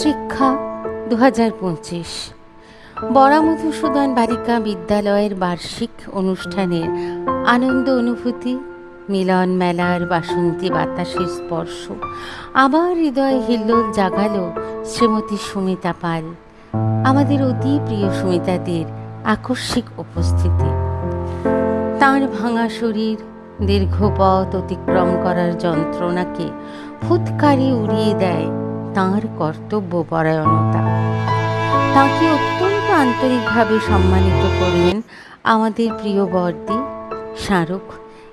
শিক্ষা দু হাজার পঁচিশ। বরা মধুসূদন বালিকা বিদ্যালয়ের বার্ষিক অনুষ্ঠানের আনন্দ অনুভূতি, মিলন মেলার বাসন্তী বাতাসের স্পর্শ, আবার হৃদয় হিল্লোল জাগালো শ্রীমতী সুমিতা পাল, আমাদের অতি প্রিয় সুমিতাদের আকস্মিক উপস্থিতি। তাঁর ভাঙা শরীর, দীর্ঘ পথ অতিক্রম করার যন্ত্রণাকে ফুৎকারে উড়িয়ে দেয় তাঁর কর্তব্যপরায়ণতা। তাঁকে অত্যন্ত আন্তরিকভাবে সম্মানিত করলেন আমাদের প্রিয় বর্দি স্মারক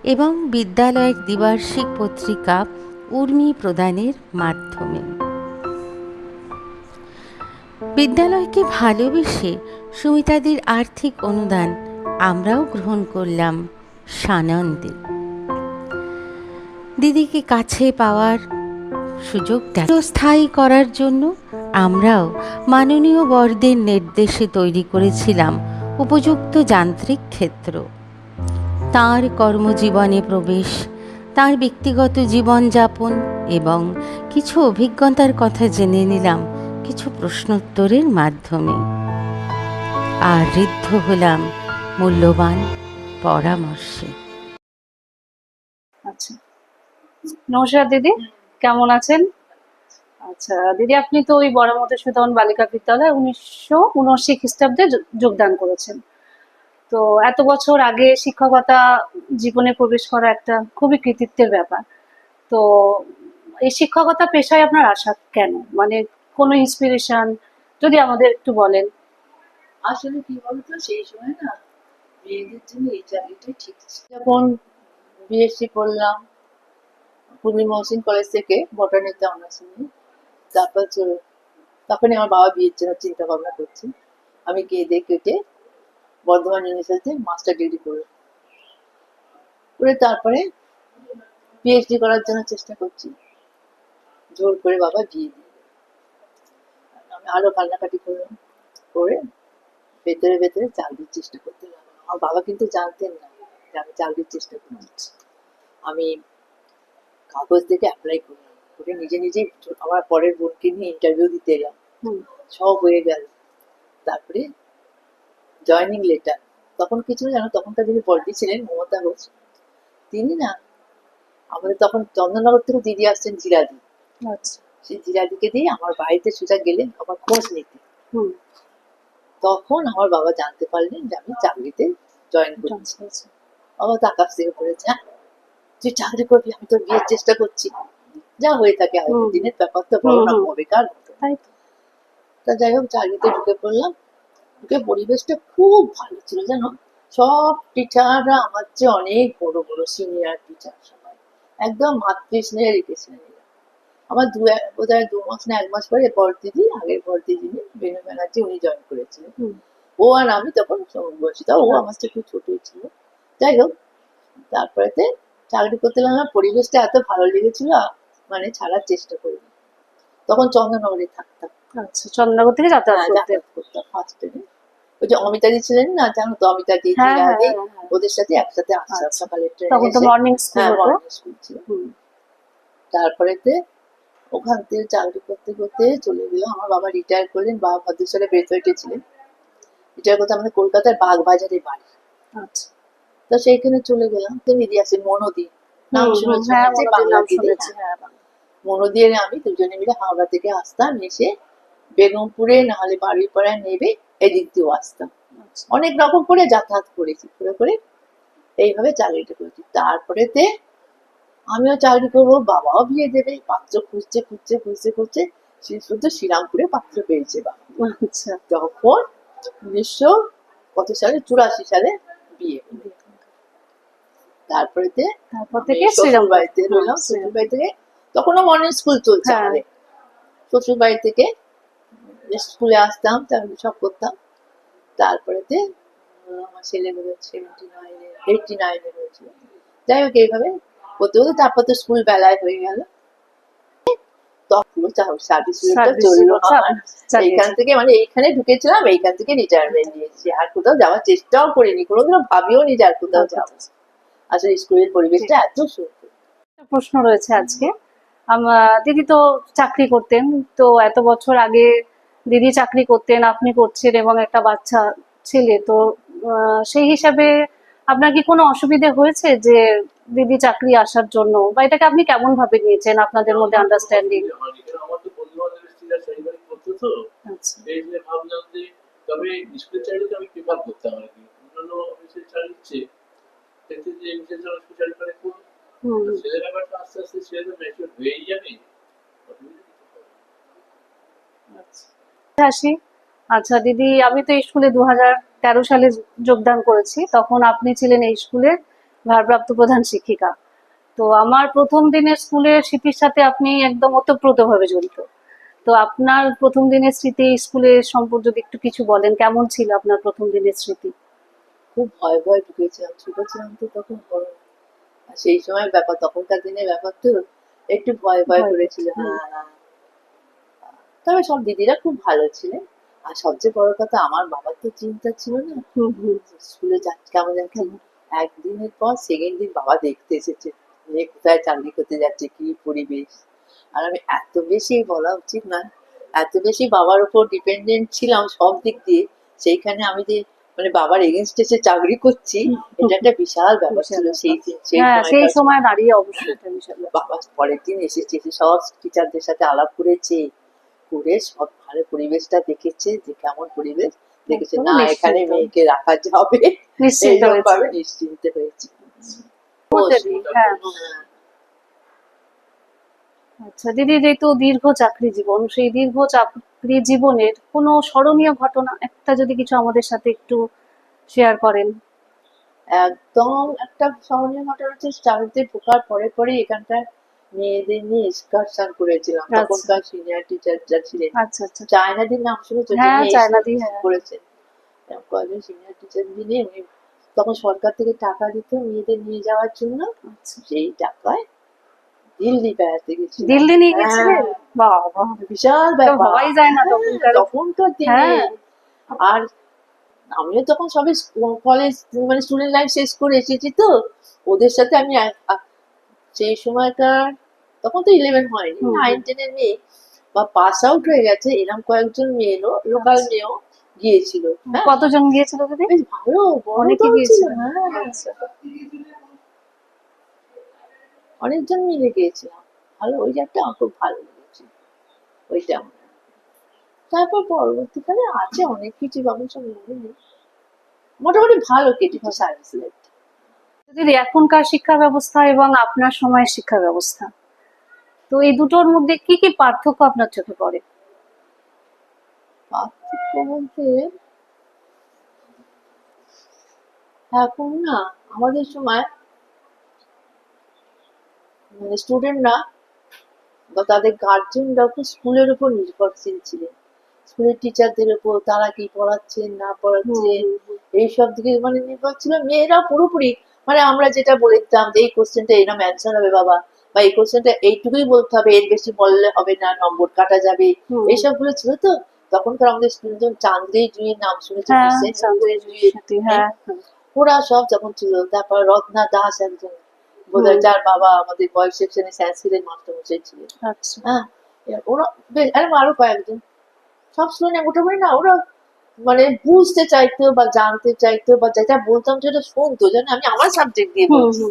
এবং বিদ্যালয়ের দ্বিবার্ষিক পত্রিকা উর্মি প্রদানের মাধ্যমে। বিদ্যালয়কে ভালোবেসে সুমিতাদের আর্থিক অনুদান আমরাও গ্রহণ করলাম সানন্দে। দিদিকে কাছে পাওয়ার সুযোগ স্থায়ী করার জন্য আমরাও মাননীয় বর্দের নির্দেশে তৈরি করেছিলাম উপযুক্ত যান্ত্রিক ক্ষেত্র। তার কর্মজীবনে প্রবেশ, তার ব্যক্তিগত জীবনযাপন এবং কিছু অভিজ্ঞতার কথা জেনে নিলাম কিছু প্রশ্নোত্তরের মাধ্যমে। আর ঋদ্ধ হলাম মূল্যবান পরামর্শে। আচ্ছা। নমস্কার দিদি। কেমন আছেন? আচ্ছা দিদি আপনি তো ওই বড় মধুসূদন বালিকা বিদ্যালয়ে উনিশশো উনআশি খ্রিস্টাব্দে যোগদান করেছেন। তো এত বছর আগে শিক্ষকতা জীবনে প্রবেশ করা একটা খুবই কৃতিত্বের ব্যাপার। তো এই শিক্ষকতা পেশায় আপনার আশা কেন? মানে কোনো ইন্সপিরেশন যদি আমাদের একটু বলেন। আসলে কি বলতো সেই সময় না মেয়েদের জন্য এই চাকরিটাই ঠিক যখন বিএসসি পড়লাম পূর্ণিমা মহসিন কলেজ থেকে বটানিতে অনার্স তারপর তখনই আমার বাবা বিয়ের জন্য চিন্তা ভাবনা আমি কেটে বর্ধমান ইউনিভার্সিটিতে মাস্টার ডিগ্রি করে। তারপরে পিএইচডি করার জন্য চেষ্টা করছি। জোর করে বাবা বিয়ে দিয়ে আমি আরও কান্নাকাটি করলাম করে ভেতরে ভেতরে চাকরির চেষ্টা করতে লাগলাম। আমার বাবা কিন্তু জানতেন না যে আমি চাকরির চেষ্টা করছি। আমি কাগজ থেকে অ্যাপ্লাই করলাম করে নিজে নিজেই আমার পরের বোনকে নিয়ে ইন্টারভিউ দিতে এলাম। সব হয়ে গেল। তারপরে জয়নিং লেটার তখন কি ছিল জানো? তখনকার যিনি পল্টি ছিলেন মমতা ঘোষ তিনি না আমাদের তখন চন্দননগর থেকে দিদি আসছেন জিরাদি আচ্ছা। সেই জিরাদিকে দিয়ে আমার বাড়িতে সোজা গেলেন আমার খোঁজ নিতে। হুম। তখন আমার বাবা জানতে পারলেন যে আমি চাকরিতে জয়েন করছি। বাবা তো আকাশ থেকে পড়েছে "হ্যাঁ, তুই চাকরি করবি আমি তোর বিয়ের চেষ্টা করছি। যা হয়ে থাকে আগের দিনের ব্যাপার তো বড় না হুম, হুম। বেকার হতো। তাই তা। যাই হোক চাকরিতে ঢুকে পড়লাম। ঢুকে পরিবেশটা খুব ভালো ছিল জানো? সব টিচাররা আমার চেয়ে অনেক বড় বড় সিনিয়র টিচার সবাই। একদম মাতৃস্নেহে রেখেছিলেন আমার দু এক বোধ হয় দু মাস না এক মাস পরে বড় দিদি আগের বড় দিদি বেনু ব্যানার্জি উনি জয়েন করেছিলেন। ও আর আমি তখন সমবয়সী তাও ও আমার চেয়ে একটু ছোটই ছিল। যাই হোক তারপরেতে চাকরি করতে লাগলাম পরিবেশটা এত ভালো লেগেছিল মানে ছাড়ার চেষ্টা করিনি। তখন চন্দননগরে থাকতাম। আচ্ছা চন্দ্রনগর থেকে যাতায়াত হ্যাঁ, করতাম ফার্স্টে ওই যে অমিতাদি ছিলেন না জানো তো অমিতাদি হ্যাঁ হ্যাঁ। ওদের সাথে একসাথে আসতাম আচ্ছা। ট্রেনে তখন তো মর্নিং স্কুল হতো। মর্নিং স্কুল ছিল। তারপরেতে ওখান থেকে চাকরি করতে করতে চলে গেলাম আমার বাবা রিটায়ার করলেন বাবা ভদ্রেশ্বরে বেতোয়েটে ছিলেন রিটায়ার করতে আমাদের কলকাতার বাগবাজারে বাড়ি। আচ্ছা। তো সেইখানে চলে গেলাম। তো দিদি আছে মনোদি। নাম শুনেছি? হ্যাঁ বাংলা দিদি, হ্যাঁ। হ্যাঁ মনোদি আমি দুজনে মিলে হাওড়া থেকে আসতাম এসে বেগমপুরে নাহলে বাড়িপাড়ায় নেবে এদিক দিয়েও আসতাম। আচ্ছা। অনেক রকম করে যাতায়াত করেছি করে করে এইভাবে চাকরিটা করেছি। তারপরেতে আমিও চাকরি করব বাবাও বিয়ে দেবে পাত্র খুঁজছে খুঁজছে খুঁজছে খুঁজছে শুধু শ্রীরামপুরে পাত্র পেয়েছে বাবা। আচ্ছা। তখন উনিশশো কত সালে? চুরাশি সালে বিয়ে। তারপরেতে তারপর থেকে শ্রীরাম বাড়িতে রইলাম শ্বশুর বাড়ি থেকে তখনও মর্নিং স্কুল চলছে হ্যাঁ। আমাদের। শ্বশুর বাড়ি থেকে স্কুলে আসতাম তারপরে সব করতাম। তারপরেতে আমার ছেলে সেভেন্টি নাইনে এইটটি নাইনে হয়েছিল যাই হোক এইভাবে তারপর তো স্কুল বেলায় হয়ে গেল। তখন সার্ভিস চলল। এইখান থেকে মানে এইখানে ঢুকেছিলাম এইখান থেকে রিটায়ারমেন্ট নিয়েছি। আর কোথাও যাওয়ার চেষ্টাও করিনি কোনোদিনও ভাবিও নি যে আর কোথাও যাব। আসলে স্কুলের পরিবেশটা এত সুন্দর। প্রশ্ন রয়েছে আজকে। দিদি তো চাকরি করতেন তো এত বছর আগে দিদি চাকরি করতেন আপনি করছেন এবং একটা বাচ্চা ছেলে তো সেই হিসাবে আপনার কি কোনো অসুবিধে হয়েছে যে দিদি চাকরি আসার জন্য? বা এটাকে আপনি কেমন ভাবে নিয়েছেন আপনাদের মধ্যে আন্ডারস্ট্যান্ডিং আচ্ছা। তবে স্কুলের চাকরিতে আমি প্রেফার করতাম আর কি। অন্যান্য অফিসের চাকরিচ্ছে দেখতে যে করে ছেলের ব্যাপারটা আস্তে আস্তে ছেলেদের ম্যাচিওর হয়েই যাবে। না। আচ্ছা। আসি আচ্ছা দিদি আমি তো এই স্কুলে দু হাজার তেরো সালে যোগদান করেছি। তখন আপনি ছিলেন এই স্কুলের ভারপ্রাপ্ত প্রধান শিক্ষিকা। তো আমার প্রথম দিনের স্কুলের স্মৃতির সাথে আপনি একদম ওতপ্রোতভাবে জড়িত। তো আপনার প্রথম দিনের স্মৃতি স্কুলের সম্পর্কে যদি একটু কিছু বলেন কেমন ছিল আপনার প্রথম দিনের স্মৃতি? খুব ভয় ভয় ঢুকেছিলাম ছোট ছিলাম তো তখন আর সেই সময় ব্যাপার তখনকার দিনের ব্যাপার তো একটু ভয় ভয় করেছিল। হ্যাঁ। হ্যাঁ। তবে সব দিদিরা খুব ভালো ছিলেন। আর সবচেয়ে বড় কথা আমার বাবার তো চিন্তা ছিল না স্কুলে যাচ্ছে কেমন যাচ্ছে। একদিনের পর সেকেন্ড দিন বাবা দেখতে এসেছে মেয়ে কোথায় চাকরি করতে যাচ্ছে কি পরিবেশ। আর আমি এত বেশি বলা উচিত না এত বেশি বাবার উপর ডিপেন্ডেন্ট ছিলাম সব দিক দিয়ে। সেইখানে আমি যে মানে বাবার এগেনস্ট এসে চাকরি করছি এটা একটা বিশাল ব্যাপার ছিল। সেই সেই হ্যাঁ। সময় দাঁড়িয়ে অবশ্যই। বাবা পরের দিন এসেছে এসে সব টিচারদের সাথে আলাপ করেছে করে সব ভালো পরিবেশটা দেখেছে যে কেমন পরিবেশ। দেখেছে না এখানে মেয়েকে রাখা যাবে। নিশ্চিন্ত এইরকম হয়েছে। ভাবে নিশ্চিন্ত হয়েছে। হ্যাঁ হ্যাঁ। আচ্ছা দিদি যেহেতু দীর্ঘ চাকরি জীবন সেই দীর্ঘ চাকরি জীবনের কোনো স্মরণীয় ঘটনা একটা যদি কিছু আমাদের সাথে একটু শেয়ার করেন। একদম একটা স্মরণীয় ঘটনা হচ্ছে চাকরিতে ঢোকার পরে পরে এখানকার মেয়েদের নিয়ে এক্সকারশন করেছিলাম। আচ্ছা। তখনকার সিনিয়র টিচার যা ছিলেন। আচ্ছা আচ্ছা। চায়নাদির নাম শুনেছো হ্যাঁ, যিনি চায়নাদি। করেছেন সিনিয়র টিচার নিয়ে উনি তখন সরকার থেকে টাকা দিত মেয়েদের নিয়ে যাওয়ার জন্য। সেই টাকায় দিল্লি বেড়াতে গেছিল দিল্লি নিয়ে গেছিলেন বাবা বিশাল ব্যাপার হওয়াই যায় না তখনকার তখনকার দিনে। আর আমিও তখন সবে কলেজ মানে স্টুডেন্ট লাইফ শেষ করে এসেছি তো ওদের সাথে আমি সেই সময়কার তখন তো ইলেভেন হয়নি নাইন টেনের মেয়ে বা পাস আউট হয়ে গেছে এরকম কয়েকজন মেয়ে এলো লোকাল মেয়েও গিয়েছিল কতজন গিয়েছিল বেশ ভালো অনেকে গিয়েছিল। হ্যাঁ। অনেকজন মিলে গিয়েছিলাম ভালো ওই জায়গাটা আমার খুব ভালো লেগেছে। ওইটা তারপর পরবর্তীকালে আছে অনেক কিছু বাবু সব মনে নেই। মোটামুটি ভালো কেটেছে সায়েন্স লাইফ দিদি এখনকার শিক্ষা ব্যবস্থা এবং আপনার সময়ের শিক্ষা ব্যবস্থা। তো এই দুটোর মধ্যে কি কি পার্থক্য আপনার চোখে পড়ে? পার্থক্য বলতে এখন না আমাদের সময় মানে স্টুডেন্টরা বা তাদের গার্জেনরা খুব স্কুলের উপর নির্ভরশীল ছিলেন। স্কুলের টিচারদের উপর তারা কি পড়াচ্ছেন না পড়াচ্ছেন এইসব দিকে মানে নির্ভর ছিল। মেয়েরা পুরোপুরি মানে আমরা যেটা বলে দিতাম যে এই কোশ্চেনটা এরকম অ্যান্সার হবে বাবা বা এই কোশ্চেনটা এইটুকুই বলতে হবে এর বেশি বললে হবে না নম্বর কাটা যাবে এইসবগুলো ছিল তো। তখনকার আমাদের স্টুডেন্ট যেমন চান্দ্রে জুঁয়ের নাম শুনেছি হ্যাঁ হ্যাঁ ওরা সব যখন ছিল তারপর রত্না দাস একজন বোধহয় যার বাবা আমাদের সেকশনে সংস্কৃতের মাস্টারমশাই ছিলেন আচ্ছা। হ্যাঁ ওরা এরকম আরও কয়েকজন। সব স্টুডেন্ট মোটামুটি না ওরা মানে বুঝতে চাইতো বা জানতে চাইতো বা যেটা বলতাম সেটা শুনতো জানো? আমি আমার সাবজেক্ট দিয়ে বলছি।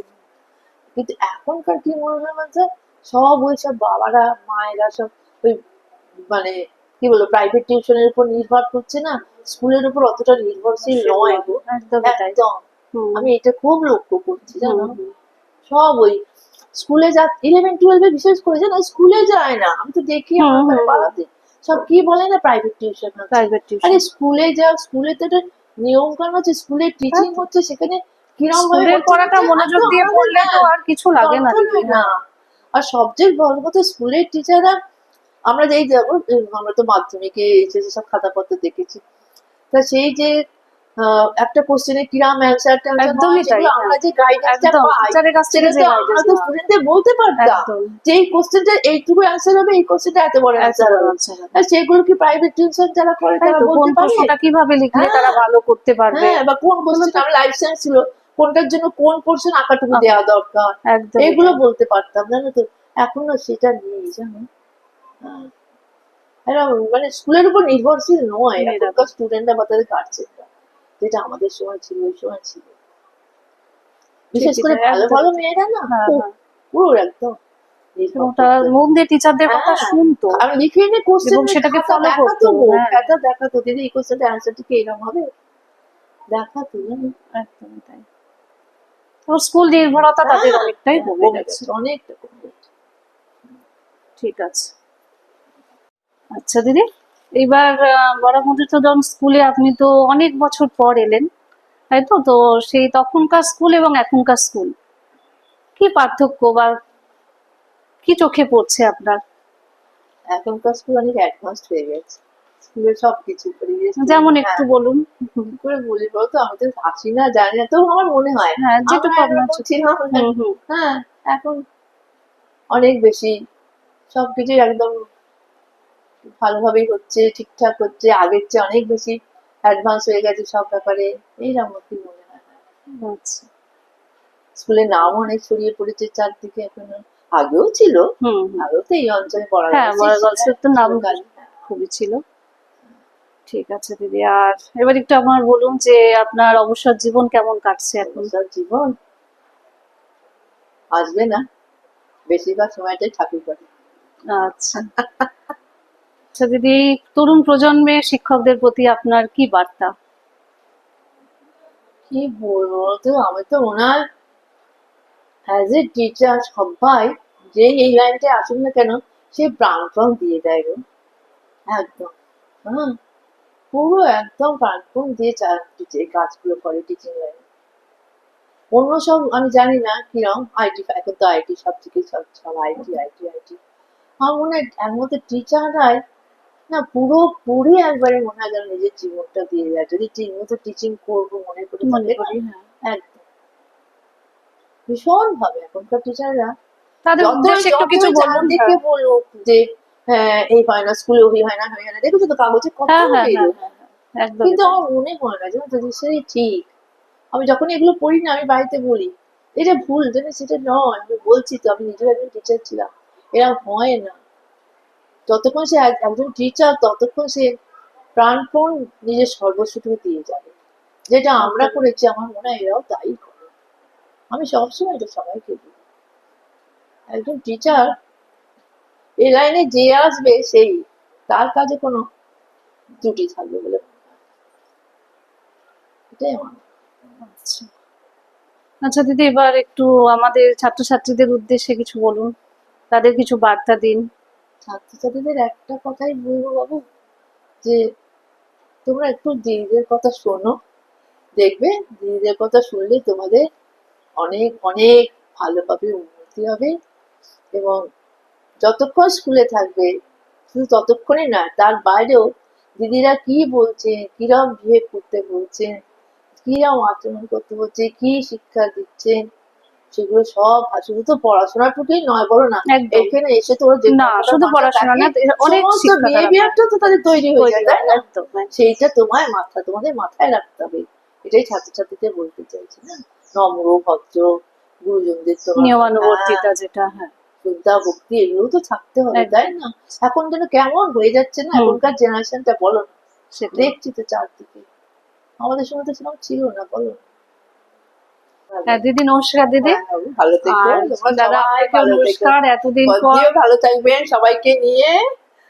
কিন্তু এখনকার কি মনে হয় বলতো? সব ওই সব বাবারা মায়েরা সব ওই মানে কি বলব প্রাইভেট টিউশনের উপর নির্ভর করছে না? স্কুলের উপর অতটা নির্ভরশীল নয় গো। একদম। আমি এটা খুব লক্ষ্য করছি জানো। সব ওই স্কুলে যা ইলেভেন টুয়েলভে বিশেষ করে জানো স্কুলে যায় না। আমি তো দেখি আমার। পাড়াতে। সব কি বলে না প্রাইভেট টিউশন প্রাইভেট টিউশন আরে স্কুলে যা স্কুলে তো একটা নিয়ম কানুন আছে স্কুলে টিচিং হচ্ছে সেখানে কীরকম ভাবে পড়াটা মনোযোগ দিয়ে পড়লে তো আর কিছু লাগে না না। আর সবচেয়ে বড় কথা স্কুলের টিচাররা আমরা যেই যাব আমরা তো মাধ্যমিকে এইচএসে সব খাতাপত্র দেখেছি। তা সেই যে একটা কোশ্চেনে কিরাম অ্যান্সারটা একদমই তাই, আমরা যে গাইডেন্সটা পাই কাছ থেকে সেটা যে আমরা তো স্টুডেন্টদের বলতে পারতাম যে এই কোশ্চেনটা এইটুকু অ্যান্সার হবে এই কোশ্চেনটা এত বড় অ্যান্সার হবে। সেগুলো কি প্রাইভেট টিউশন যারা করে তারা বলতে পারে? কীভাবে লিখলে হ্যাঁ। তারা ভালো করতে পারবে? হ্যাঁ বা কোন কোশ্চেন আমার লাইফ সায়েন্স ছিল কোনটার জন্য কোন পোর্শন আঁকাটুকু দেওয়া দরকার? এগুলো বলতে পারতাম জানো তো। এখনও সেটা নেই জানো? হ্যাঁ। মানে স্কুলের উপর নির্ভরশীল নয়। এখনকার স্টুডেন্টরা বা তাদের কাটছে না। যেটা আমাদের সময় ছিল ওই সময় ছিল। বিশেষ করে ভালো ভালো মেয়েরা না হ্যাঁ, হ্যাঁ। পুরো একদম। তারা মন দিয়ে টিচারদের কথা হ্যাঁ। শুনতো। আমি লিখে এনে কোশ্চেন সেটাকে follow করতো, হ্যাঁ। খাতা দেখাতো দিদি এই কোশ্চেনটা অ্যান্সারটা কি এরকম হবে? দেখাতো জানো তাই। তো স্কুল নির্ভরতা তাদের হ্যাঁ, অনেকটাই হ্যাঁ, কমে গেছে। গেছে অনেকটা কমে ঠিক আছে। আচ্ছা দিদি। তো যখন স্কুলে আপনি তো অনেক বছর পর এলেন তাই তো? তো সেই তখনকার স্কুল এবং এখনকার স্কুল কি পার্থক্য বা কি চোখে পড়ছে আপনার? এখনকার স্কুল অনেক অ্যাডভান্স হয়ে গেছে। স্কুলের সব কিছু যেমন হ্যাঁ, একটু বলুন। করে বলি বলতো আমি তো আসি না জানি না তো আমার মনে হয় হ্যাঁ যেটুকু আপনার ছিলাম। হ্যাঁ এখন অনেক বেশি সবকিছু একদম ভালোভাবেই হচ্ছে ঠিকঠাক হচ্ছে আগের চেয়ে অনেক বেশি অ্যাডভান্স হয়ে গেছে সব ব্যাপারে। এইরকম কি মনে হয় আচ্ছা। স্কুলের নাম অনেক ছড়িয়ে পড়েছে চারদিকে এখন। আগেও ছিল আগেও তো এই অঞ্চলে পড়া হ্যাঁ, বড় তো নাম খুবই ছিল। ঠিক আছে দিদি। আর এবার একটু আমার বলুন যে আপনার অবসর জীবন কেমন কাটছে এখন? জীবন? আসবে না। বেশিরভাগ সময়টাই ঠাকুর করে। আচ্ছা। আচ্ছা দিদি, তরুণ প্রজন্মের শিক্ষকদের প্রতি আপনার কি বার্তা? কি বলব তো আমি তো ওনার অ্যাজ এ টিচার সবাই যে এই লাইনটায় আসুন না কেন, সে দিয়ে দেয় গো। একদম। হ্যাঁ। পুরো একদম প্রাণপণ দিয়ে এই কাজগুলো করে টিচিং লাইনে অন্য সব আমি জানি না কিরম আইটি এখন তো আইটি সব থেকে সব সব আইটি আইটি আইটি আমার মনে হয় এর টিচাররাই না পুরো পুরি একবারে মনে হয় যেন নিজের জীবনটা দিয়ে যায়। যদি ঠিক মতো টিচিং করব মনে করে মনে করি হ্যাঁ। একদম। ভীষণ ভাবে এখনকার টিচাররা তাদের উদ্দেশ্যে একটু কিছু বলুন দেখে বলুক যে হ্যাঁ এই হয় না স্কুলে ওই না না দেখেছ তো কাগজে কত বেরোয়। একদম কিন্তু আমার মনে না জানো তো সেই ঠিক। আমি যখন এগুলো পড়ি না আমি বাড়িতে বলি এটা ভুল সেটা নয় আমি বলছি তো আমি নিজেও একজন টিচার ছিলাম। এরা হয় না। যতক্ষণ সে এক- একজন টিচার ততক্ষণ সে প্রাণপণ নিজের সর্বস্বটুকু দিয়ে যাবে। যেটা আমরা করেছি, আমার মনে হয় এরাও তাই করে। আমি সবসময় এটা সবাইকে বলি। একজন টিচার এ লাইনে যে আসবে, সেই তার কাজে কোনো ত্রুটি থাকবে বলে এটাই আমার আচ্ছা। আচ্ছা দিদি, এবার একটু আমাদের ছাত্রছাত্রীদের উদ্দেশ্যে কিছু বলুন। তাদের কিছু বার্তা দিন। ছাত্রছাত্রীদের একটা কথাই বলব বাবু, যে তোমরা একটু দিদিদের কথা শোনো। দেখবে দিদিদের কথা শুনলে তোমাদের অনেক অনেক ভালোভাবে উন্নতি হবে এবং যতক্ষণ স্কুলে থাকবে, শুধু ততক্ষণই না তার বাইরেও দিদিরা কি বলছেন কিরম বিহেভ করতে বলছেন কিরম আচরণ করতে বলছে, কি শিক্ষা দিচ্ছেন সেগুলো সব শুধু তো পড়াশোনাটুকুই নয় বলো না এখানে এসে তো ওরা না শুধু পড়াশোনা না অনেক বিহেভিয়ারটা তো তাদের তৈরি হয়ে যায় তাই না? হ্যাঁ। সেইটা তোমার মাথা তোমাদের মাথায় রাখতে হবে। এটাই ছাত্রছাত্রীদের বলতে চাইছি না? নম্র ভদ্র গুরুজনদের তোমার নিয়মানুবর্তিতা যেটা হ্যাঁ। শ্রদ্ধা ভক্তি এগুলো তো থাকতে হবে তাই না? এখন যেন কেমন হয়ে যাচ্ছে না। এখনকার জেনারেশনটা বলো না দেখছি তো চারদিকে। আমাদের সময় তো সেরকম ছিল না বলো না। হ্যাঁ দিদি নমস্কার দিদি। হ্যাঁ, ভালো থেকো আর তোমরা দাদা ভালো থেকো। নমস্কার এতদিন পর ভালো থাকবেন সবাইকে নিয়ে।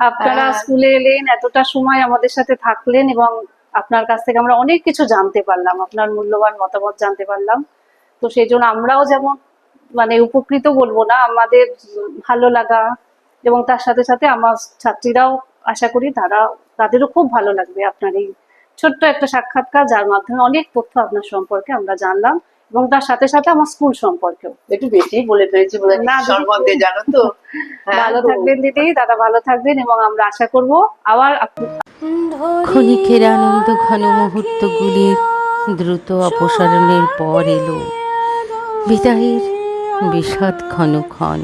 আপনারা হ্যাঁ। স্কুলে এলেন এতটা সময় আমাদের সাথে থাকলেন এবং আপনার কাছ থেকে আমরা অনেক কিছু জানতে পারলাম আপনার মূল্যবান মতামত জানতে পারলাম। তো সেই জন্য আমরাও যেমন মানে উপকৃত বলব না আমাদের ভালো লাগা এবং তার সাথে সাথে আমার ছাত্রীরাও আশা করি তারা তাদেরও খুব ভালো লাগবে আপনার এই ছোট্ট একটা সাক্ষাৎকার যার মাধ্যমে অনেক তথ্য আপনার সম্পর্কে আমরা জানলাম। এবং তার সাথে সাথে আমার স্কুল সম্পর্কেও। একটু বেশি বলে ফেলেছি সম্বন্ধে জানো তো। হ্যাঁ ভালো থাকবেন দিদি দাদা ভালো থাকবেন এবং আমরা আশা করব আবার ক্ষণিকের আনন্দ ঘন মুহূর্তগুলির দ্রুত অপসারণের পর এলো। বিদায়ের বিষাদ ঘন ক্ষণ।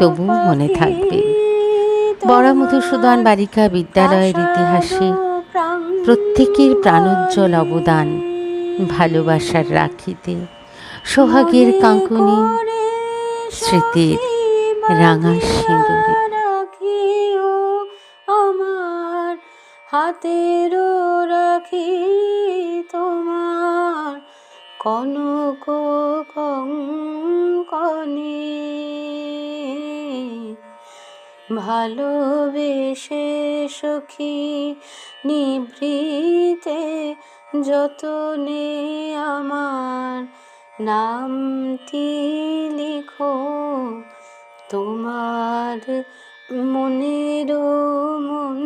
তবু মনে থাকবে। বড় মধুসূদন বালিকা বিদ্যালয়ের ইতিহাসে প্রত্যেকের প্রাণোজ্জ্বল অবদান। ভালোবাসার রাখিতে সোহাগের কাঙ্কুনি স্মৃতির রাঙা সিঁদুরে। রাখিও আমার হাতেরও রাখি তোমার কনক কঙ্কনে ভালোবেসে সখী নিভৃতে যতনে আমার নামটি লিখো তোমার মনের মন